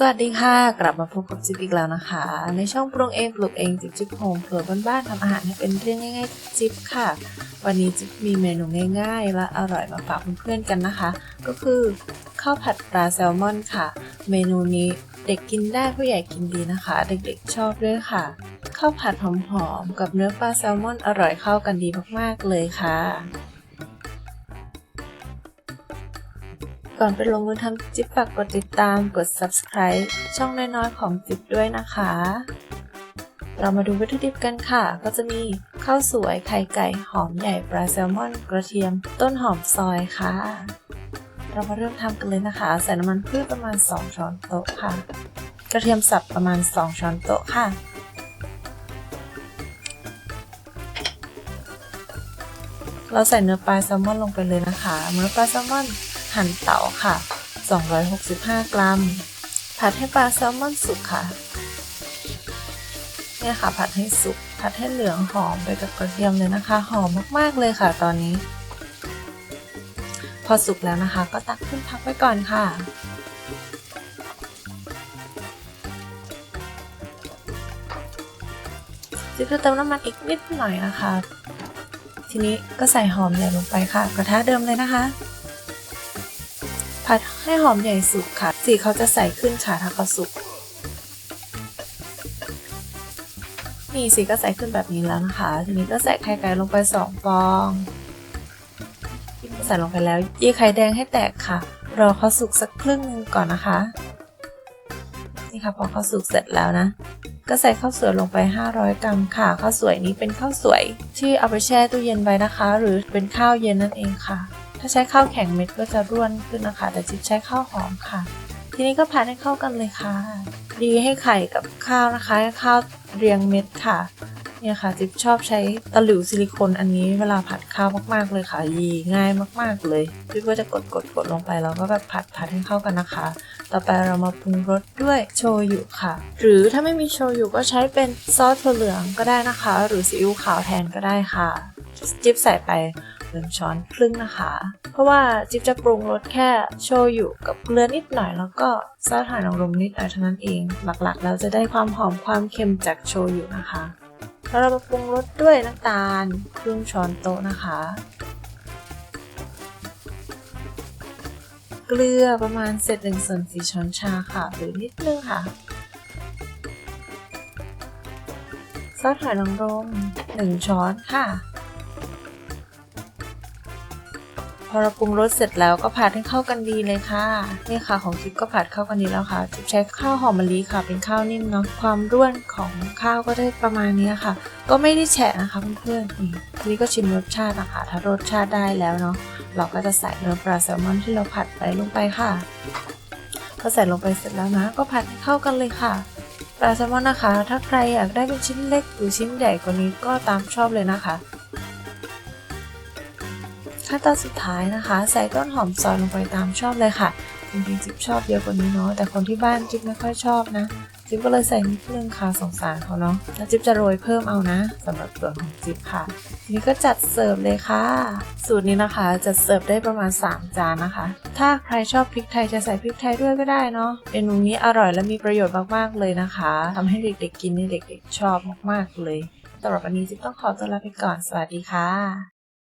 สวัสดีค่ะ กลับมาพบกับจิ๊บอีกแล้วนะคะ ในช่องปรุงเองปลูกเองจิ๊บจิ๊บโฮมเผื่อบ้านๆทำอาหารให้เป็นเรื่องง่ายๆจิ๊บค่ะ วันนี้จิ๊บมีเมนูง่ายๆ และอร่อยมาฝากเพื่อนๆกันนะคะ ก็คือข้าวผัดปลาแซลมอนค่ะ เมนูนี้เด็กกินได้ผู้ใหญ่กินดีนะคะ เด็กๆชอบด้วยค่ะข้าวผัดหอมๆกับเนื้อปลาแซลมอนอร่อยเข้ากันดีมากๆเลยค่ะ ก่อนไปลงมือทำจิ๊บฝากกดติดตาม กด subscribe ช่องน้อยๆของจิ๊บด้วยนะคะ เรามาดูวัตถุดิบกันค่ะ ก็จะมีข้าวสวยไข่ไก่หอมใหญ่ปลาแซลมอน กระเทียม ต้นหอมซอยค่ะ เรามาเริ่มทำกันเลยนะคะ ใส่น้ำมันพืชประมาณ 2 ช้อนโต๊ะค่ะ กระเทียมสับประมาณ 2 ช้อนโต๊ะค่ะเราใส่เนื้อปลาแซลมอนลงไปเลยนะคะ เนื้อปลาแซลมอน หั่นเต๋าค่ะ 265 กรัม ผัดให้ปลาแซลมอนสุกค่ะ เนี่ยค่ะผัดให้สุก ผัดให้เหลืองหอมไปกับกระเทียมเลยนะคะ หอมมากๆเลยค่ะตอนนี้ พอสุกแล้วนะคะ ก็ตักขึ้นพักไว้ก่อนค่ะจิ๊บจะเติมน้ำมันอีกนิดหน่อยนะคะ ทีนี้ก็ใส่หอมใหญ่ลงไปค่ะ กระทะเดิมเลยนะคะ ผัดให้หอมใหญ่สุกค่ะ สีเขาจะใสขึ้นค่ะถ้าเขาสุก นี่สีก็ใสขึ้นแบบนี้แล้วนะคะ ทีนี้ก็ใส่ไข่ไก่ลงไปสองฟอง ใส่ลงไปแล้วยีไข่แดงให้แตกค่ะ รอเขาสุกสักครึ่งนึงก่อนนะคะ นี่ค่ะพอเขาสุกเสร็จแล้วนะก็ใส่ข้าวสวยลงไป 500 กรัมค่ะข้าวสวยนี้เป็นข้าวสวยที่เอาไปแช่ตู้เย็นไว้นะคะ หรือเป็นข้าวเย็นนั่นเองค่ะ ถ้าใช้ข้าวแข็งเม็ดก็จะร่วนขึ้นนะคะ แต่จิ๊บใช้ข้าวหอมค่ะ ทีนี้ก็ผัดให้เข้ากันเลยค่ะ ดีให้ไข่กับข้าวนะคะให้ข้าวเรียงเม็ดค่ะเนี่ยค่ะจิ๊บชอบใช้ตะหลิวซิลิโคนอันนี้เวลาผัดข้าวมากๆเลยค่ะยีง่ายมากๆเลยจิ๊บก็จะกดกดกดลงไปแล้วก็แบบผัดผัดให้เข้ากันนะคะ ต่อไปเรามาปรุงรสด้วยโชยุค่ะ หรือถ้าไม่มีโชยุก็ใช้เป็นซอสถั่วเหลืองก็ได้นะคะ หรือซีอิ๊วขาวแทนก็ได้ค่ะ จิ๊บใส่ไปึ่งช้อนครึ่งนะคะ เพราะว่าจิ๊บจะปรุงรสแค่โชยุกับเกลือนิดหน่อยแล้วก็ซอสหอยนางรมนิดหน่อยเท่านั้นเอง หลักๆแล้วจะได้ความหอมความเค็มจากโชยุนะคะแล้วเรามาปรุงรสด้วยน้ำตาลครึ่งช้อนโต๊ะนะคะ เกลือประมาณเศษหนึ่งส่วนสี่ช้อนชาค่ะ หรือนิดนึงค่ะ ซอสหอยนางรมหนึ่งช้อนค่ะ พอเราปรุงรสเสร็จแล้วก็ผัดให้เข้ากันดีเลยค่ะนี่ค่ะของจิ๊บก็ผัดเข้ากันดีแล้วค่ะจิ๊บใช้ข้าวหอมมะลิค่ะ เป็นข้าวนิ่มเนาะความร่วนของข้าวก็ได้ประมาณนี้ค่ะ ก็ไม่ได้แฉะนะคะเพื่อนๆนี่ทีนี้ก็ชิมรสชาตินะคะถ้ารสชาติได้แล้วเนาะเราก็จะใส่เนื้อปลาแซลมอนที่เราผัดไปลงไปค่ะพอใส่ลงไปเสร็จแล้วนะ ก็ผัดให้เข้ากันเลยค่ะปลาแซลมอนนะคะ ถ้าใครอยากได้เป็นชิ้นเล็กหรือชิ้นใหญ่กว่านี้ก็ตามชอบเลยนะคะ ขั้นตอนสุดท้ายนะคะ ใส่ต้นหอมซอยลงไปตามชอบเลยค่ะ จริงๆจิ๊บชอบเยอะกว่านี้เนาะแต่คนที่บ้านจิ๊บไม่ค่อยชอบนะ จิ๊บก็เลยใส่นิดนึงค่ะสงสารเขาเนาะแล้วจิ๊บจะโรยเพิ่มเอานะสำหรับส่วนของจิ๊บค่ะทีนี้ก็จัดเสิร์ฟเลยค่ะ สูตรนี้นะคะจะเสิร์ฟได้ประมาณ 3 จานนะคะ ถ้าใครชอบพริกไทยจะใส่พริกไทยด้วยก็ได้เนาะเมนูนี้อร่อยและมีประโยชน์มากๆเลยนะคะทำให้เด็กๆกินนี่เด็กๆชอบมากๆเลยสำหรับวันนี้จิ๊บต้องขอตัวลาไปก่อนสวัสดีค่ะ